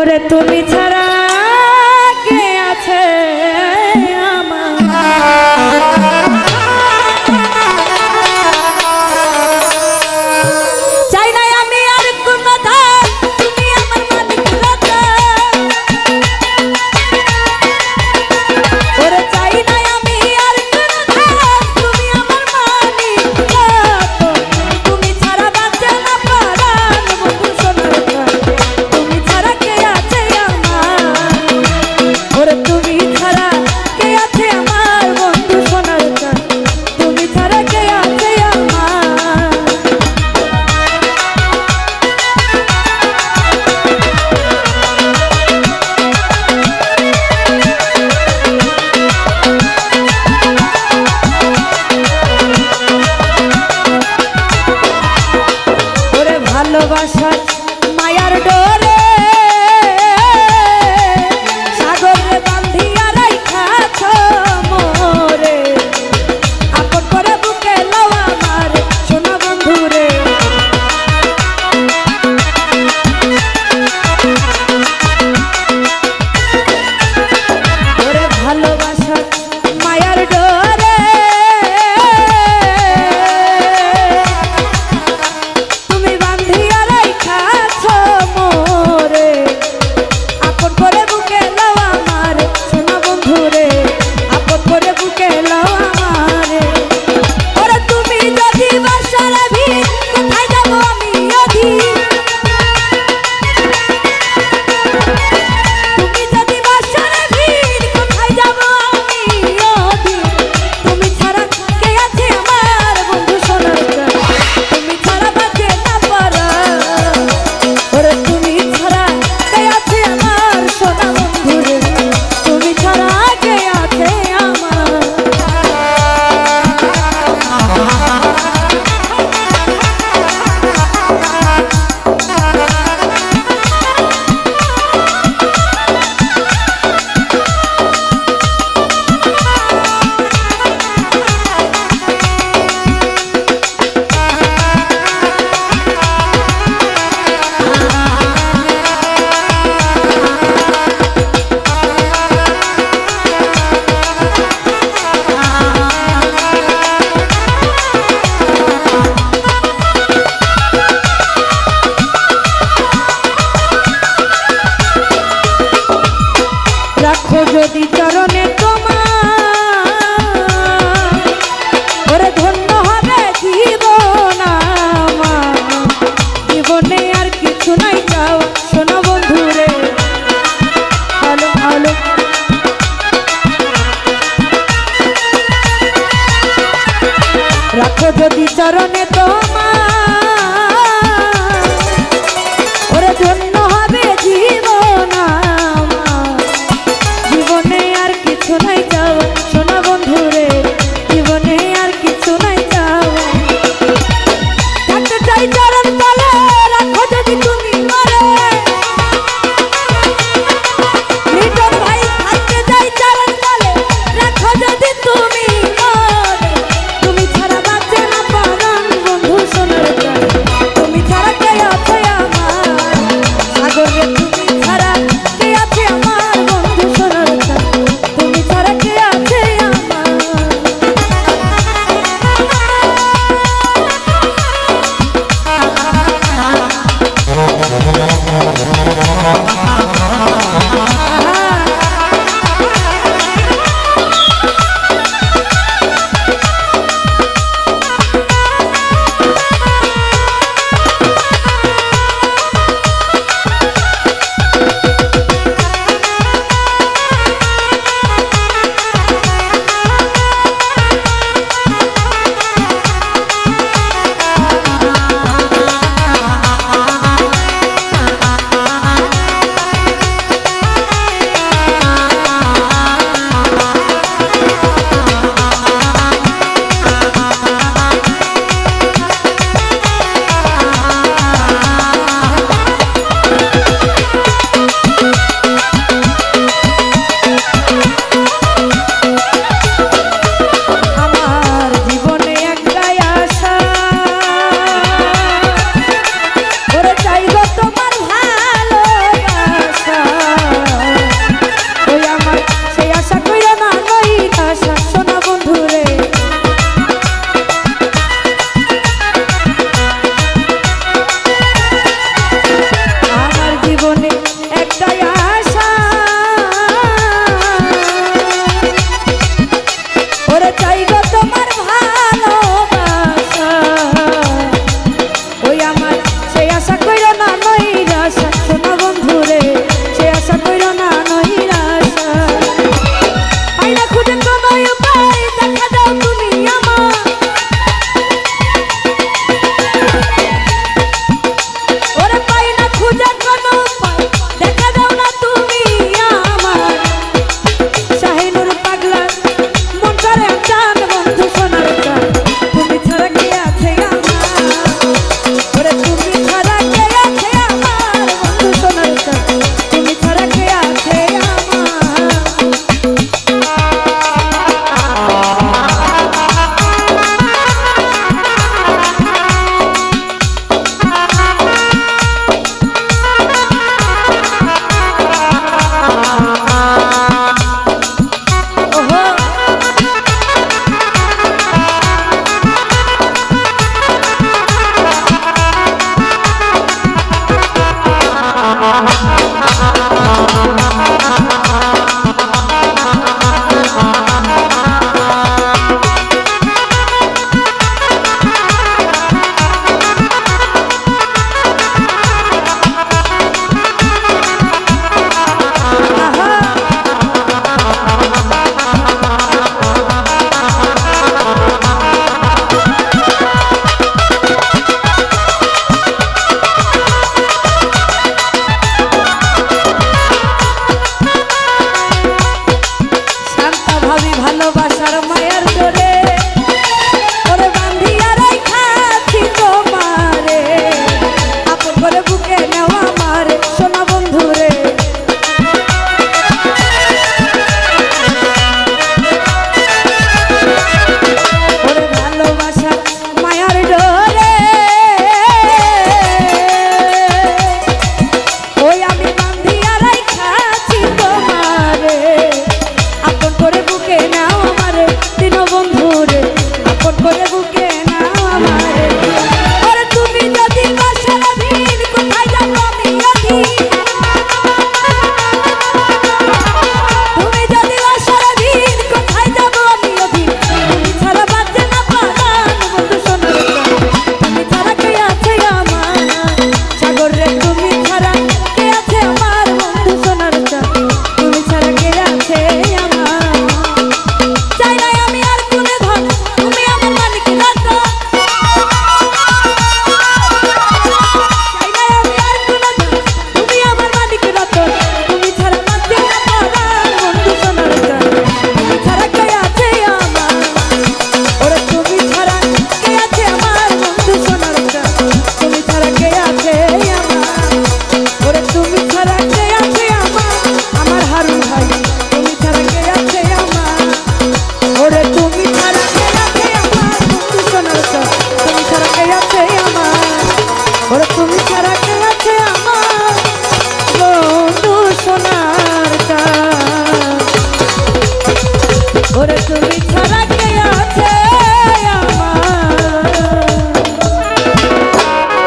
করে তুমি ছাড়া পতি চরণে তোমার। ওরে ধন্য হবে জীবন আমার। জীবনে আর কিছু নাই চাওয়া শোনো বন্ধুরে। ভালো ভালো। রাখো যদি চরণে তোমার